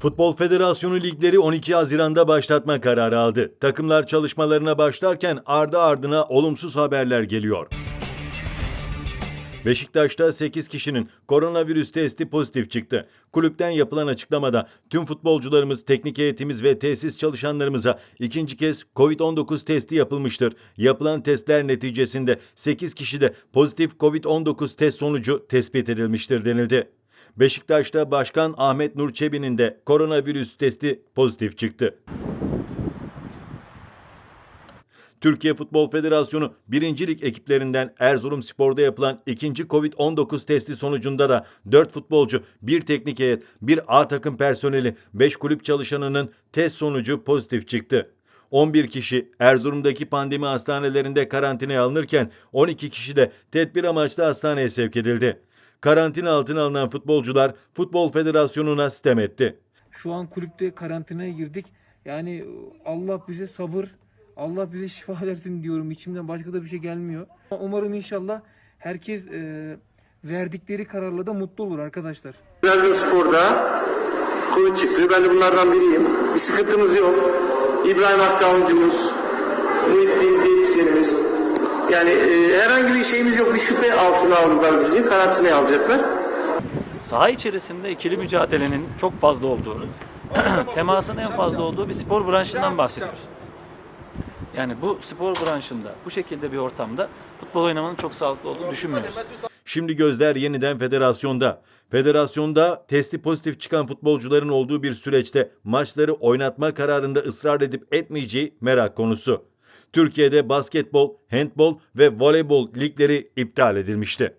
Futbol Federasyonu ligleri 12 Haziran'da başlatma kararı aldı. Takımlar çalışmalarına başlarken ardı ardına olumsuz haberler geliyor. Beşiktaş'ta 8 kişinin koronavirüs testi pozitif çıktı. Kulüpten yapılan açıklamada tüm futbolcularımız, teknik heyetimiz ve tesis çalışanlarımıza ikinci kez COVID-19 testi yapılmıştır. Yapılan testler neticesinde 8 kişide pozitif COVID-19 test sonucu tespit edilmiştir denildi. Beşiktaş'ta Başkan Ahmet Nur Çebi'nin de koronavirüs testi pozitif çıktı. Türkiye Futbol Federasyonu birincilik ekiplerinden Erzurum Spor'da yapılan ikinci Covid-19 testi sonucunda da 4 futbolcu, bir teknik heyet, bir A takım personeli, 5 kulüp çalışanının test sonucu pozitif çıktı. 11 kişi Erzurum'daki pandemi hastanelerinde karantinaya alınırken 12 kişi de tedbir amaçlı hastaneye sevk edildi. Karantina altına alınan futbolcular Futbol Federasyonu'na sitem etti. Şu an kulüpte karantinaya girdik. Yani Allah bize sabır, Allah bize şifa versin diyorum. İçimden başka da bir şey gelmiyor. Umarım inşallah herkes e, verdikleri kararla da mutlu olur arkadaşlar. Trabzonspor'da Covid çıktı. Ben de bunlardan biriyim. Bir sıkıntımız yok. İbrahim Hakkı oyuncumuz. Yani e, herhangi bir şeyimiz yok. Bir şüphe altına aldılar bizi. Karantinaya alacaklar. Saha içerisinde ikili mücadelenin çok fazla olduğu, temasın en fazla olduğu bir spor branşından bahsediyoruz. Yani bu spor branşında, bu şekilde bir ortamda futbol oynamanın çok sağlıklı olduğunu düşünmüyoruz. Şimdi gözler yeniden federasyonda. Federasyonda testi pozitif çıkan futbolcuların olduğu bir süreçte maçları oynatma kararında ısrar edip etmeyeceği merak konusu. Türkiye'de basketbol, handbol ve voleybol ligleri iptal edilmişti.